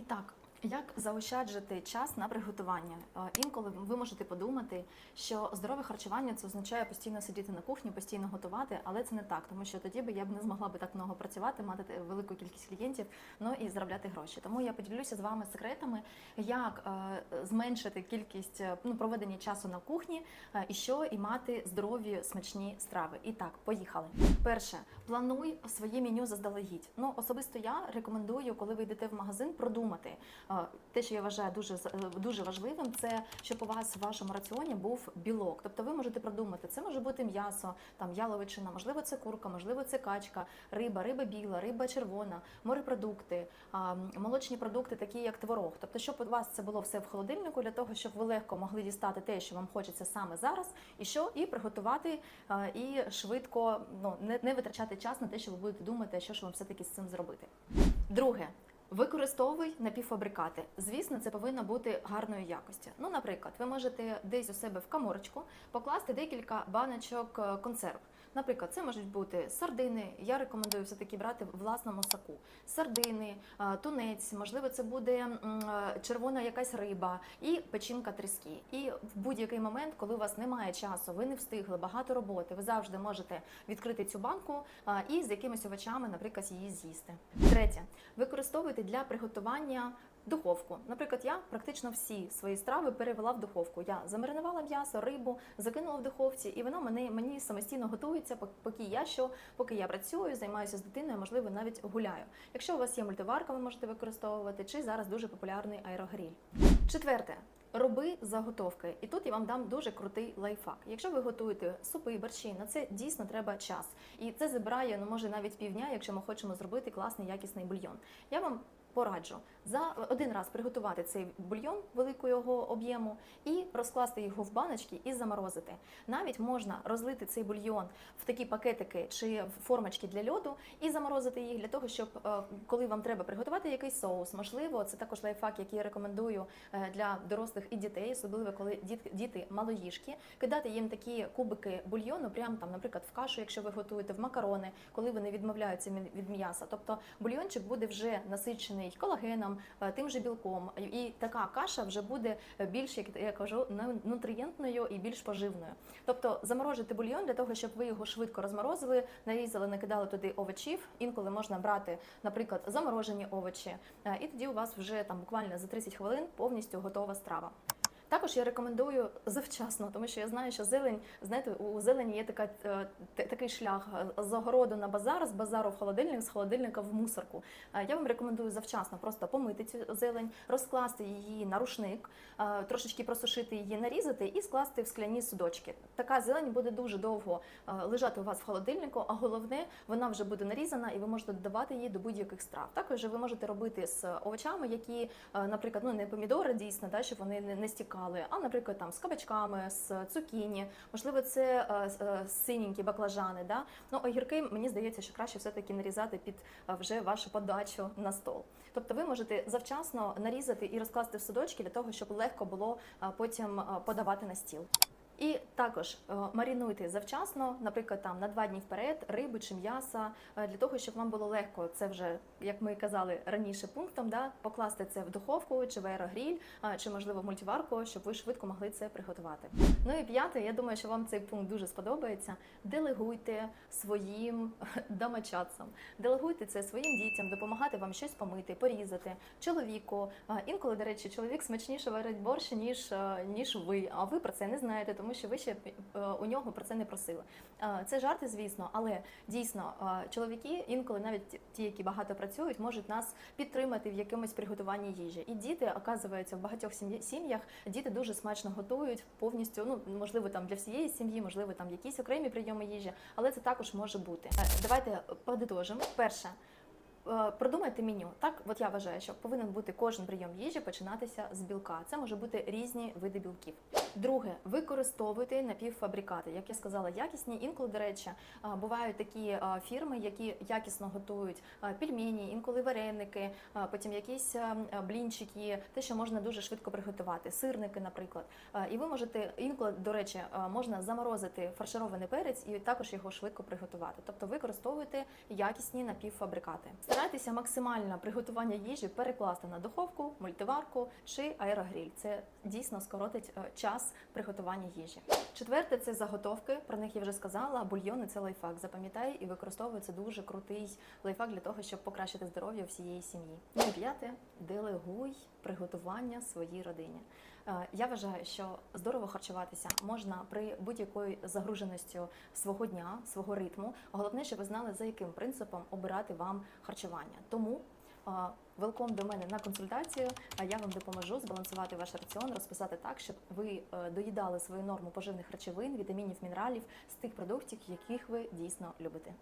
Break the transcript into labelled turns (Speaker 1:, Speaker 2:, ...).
Speaker 1: І так, як заощаджити час на приготування? Е, Інколи ви можете подумати, що здорове харчування це означає постійно сидіти на кухні, постійно готувати, але це не так, тому що тоді би я б не змогла би так много працювати, мати велику кількість клієнтів, ну і заробляти гроші. Тому я поділюся з вами секретами, як е, зменшити кількість е, ну, проведення часу на кухні, і що і мати здорові смачні страви. І так, поїхали. Перше, плануй своє меню заздалегідь. Ну особисто я рекомендую, коли ви йдете в магазин, продумати. Те, що я вважаю дуже е, дуже важливим, це щоб у вас в вашому раціоні був білок. Тобто ви можете продумати, це може бути м'ясо, там яловичина, можливо, це курка, можливо, це качка, риба, риба біла, риба червона, морепродукти, молочні продукти, такі як творог. Тобто, щоб у вас це було все в холодильнику, для того, щоб ви легко могли дістати те, що вам хочеться саме зараз, і що і приготувати, і швидко ну не, не витрачати час на те, що ви будете думати, що ж вам все таки з цим зробити. Друге. Використовуй напівфабрикати. Звісно, це повинно бути гарної якості. Ну, наприклад, ви можете десь у себе в каморочку покласти декілька баночок е, консерв. Наприклад, це можуть бути сардини. Я рекомендую все таки брати в власному соку. Сардини, е, тунець, можливо, це буде е, червона якась риба і печінка тріски. І в будь-який момент, коли у вас немає часу, ви не встигли багато роботи, ви завжди можете відкрити цю банку і з якимись овочами, наприклад, її з'їсти. Третє, використовуйте для приготування духовку. Наприклад, я практично всі свої страви перевела в духовку. Я замаринувала м'ясо, рибу, закинула в духовці, і воно мені, мені самостійно готується, поки я що, поки я працюю, займаюся з дитиною, можливо, навіть гуляю. Якщо у вас є мультиварка, ви можете використовувати, чи зараз дуже популярний аерогріль. Четверте. Роби заготовки, і тут я вам дам дуже крутий лайфхак. Якщо ви готуєте супи, і борщі, на це дійсно треба час, і це забирає ну може навіть півдня, якщо ми хочемо зробити класний якісний бульйон. Я вам пораджу за один раз приготувати цей бульйон великого об'єму і розкласти його в баночки і заморозити. Навіть можна розлити цей бульйон в такі пакетики чи в формочки для льоду і заморозити їх для того, щоб е, коли вам треба приготувати якийсь соус, можливо, це також лайфхак, який я рекомендую е, для дорослих і дітей, особливо коли діт- діти малоїжки, кидати їм такі кубики бульйону, прямо там, наприклад, в кашу, якщо ви готуєте в макарони, коли вони відмовляються від м'яса. Тобто бульйончик буде вже насичений колагеном, е, тим же білком, і така каша вже буде більш, як я кажу, ну- нутрієнтною і більш поживною. Тобто заморожити бульйон для того, щоб ви його швидко розморозили, нарізали, накидали туди овочів. Інколи можна брати, наприклад, заморожені овочі, е, і тоді у вас вже там буквально за 30 хвилин повністю готова страва. Також я рекомендую завчасно, тому що я знаю, що зелень, знаєте, у зелені є така, е, такий шлях е, з огороду на базар, з базару в холодильник, з холодильника в мусорку. Е, Я вам рекомендую завчасно просто помити цю зелень, розкласти її на рушник, трошечки просушити її, нарізати і скласти в скляні судочки. Така зелень буде дуже довго лежати у вас в холодильнику, а головне, вона вже буде нарізана і ви можете додавати її до будь-яких страв. Також ви можете робити з овочами, які, наприклад, ну не помідори дійсно, да, щоб вони не, не стікали, а наприклад там з кабачками, з цукіні, можливо, це е, е, синенькі баклажани. Да? Ну, огірки, мені здається, що краще все-таки нарізати під е, вже вашу подачу на стол. Тобто ви можете завчасно нарізати і розкласти в судочки для того, щоб легко було потім подавати на стіл. І також е, марінуйте завчасно, наприклад, там на два дні вперед риби чи м'яса, е, для того, щоб вам було легко. Це вже як ми казали раніше, пунктом, да, покласти це в духовку чи в аерогріль, чи можливо в мультиварку, щоб ви швидко могли це приготувати. Ну і п'яте, я думаю, що вам цей пункт дуже сподобається. Делегуйте своїм домочадцям, делегуйте це своїм дітям, допомагати вам щось помити, порізати, чоловіку. Інколи, до речі, чоловік смачніше варить борщ, ніж, е, ніж ви, а ви про це не знаєте, тому що ви ще е, у нього про це не просили. Е, Це жарти, звісно, але дійсно е, чоловіки інколи навіть ті- які багато працюють, можуть нас підтримати в якомусь приготуванні їжі. І діти, оказується, в багатьох сім'ях діти дуже смачно готують повністю. Ну можливо, там для всієї сім'ї, можливо, там якісь окремі прийоми їжі, але це також може бути. Давайте подитожимо. Перше. Продумайте меню. Так, от я вважаю, що повинен бути кожен прийом їжі починатися з білка. Це може бути різні види білків. Друге, використовуйте напівфабрикати. Як я сказала, якісні. Інколи, до речі, бувають такі фірми, які якісно готують а, пельмені, інколи вареники, потім якісь а, блінчики, те, що можна дуже швидко приготувати, сирники, наприклад. І ви можете інколи, до речі, можна заморозити фарширований перець і також його швидко приготувати. Тобто використовуйте якісні напівфабрикати. Старайтеся максимально приготування їжі перекласти на духовку, мультиварку чи аерогріль. Це дійсно скоротить е, час приготування їжі. Четверте це заготовки. Про них я вже сказала. Бульйони це лайфхак. Запам'ятай і використовуй це дуже крутий лайфхак для того, щоб покращити здоров'я всієї сім'ї. Ну п'яте делегуй приготування своїй родині. Е, Я вважаю, що здорово харчуватися можна при будь-якої загруженості свого дня, свого ритму. Головне, щоб ви знали, за яким принципом обирати вам харчування. Тому велком до мене на консультацію. А я вам допоможу збалансувати ваш раціон, розписати так, щоб ви е, доїдали свою норму поживних речовин, вітамінів, мінералів з тих продуктів, яких ви дійсно любите.